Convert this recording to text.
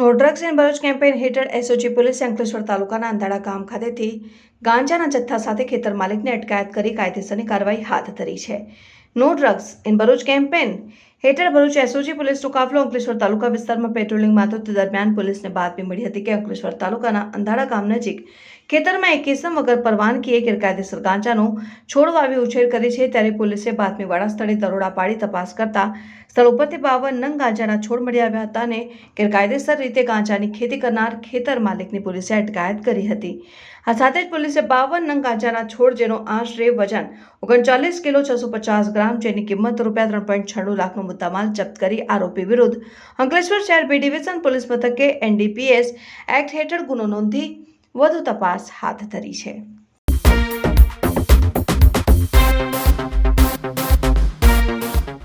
No drugs and Bharuch campaign હેઠળ SOG પોલીસે અંકલેશ્વર તાલુકાના અંધાડા ગામ ખાતેથી ગાંજાના જથ્થા સાથે ખેતર માલિકને અટકાયત કરી કાયદેસરની કાર્યવાહી હાથ ધરી છે. No drugs in Bharuch campaign હેઠળ ભરૂચ એસઓજી પોલીસનો કાફલો અંકલેશ્વર તાલુકા વિસ્તારમાં પેટ્રોલિંગમાં હતો તે દરમિયાન પોલીસને બાતમી મળી હતી કે અંકલેશ્વર તાલુકાના અંધાડા ગામ નજીક ખેતરમાં એક કિસમ વગર પરવાનગીએ ગેરકાયદેસર ગાંજાનો છોડ વાવી ઉછેર કરી છે ત્યારે પોલીસે બાતમીવાળા સ્થળે દરોડા પાડી તપાસ કરતા સ્થળ ઉપરથી બાવન નંગ ગાંજાના છોડ મળી આવ્યા હતા અને ગેરકાયદેસર રીતે ગાંજાની ખેતી કરનાર ખેતર માલિકની પોલીસે અટકાયત કરી હતી. આ સાથે જ પોલીસે બાવન નંગ ગાંજાના છોડ જેનો આશરે વજન ઓગણચાલીસ કિલો છસો પચાસ ગ્રામ જેની કિંમત રૂપિયા ત્રણ પોઈન્ટ છન્નું લાખનો મુદ્દામાલ જપ્ત કરી આરોપી વિરુદ્ધ. અંકલેશ્વર શહેર બી ડિવિઝન પોલીસ મથકે એનડીપીએસ એક્ટ હેઠળ ગુનો નોંધી વધુ તપાસ હાથ ધરી છે.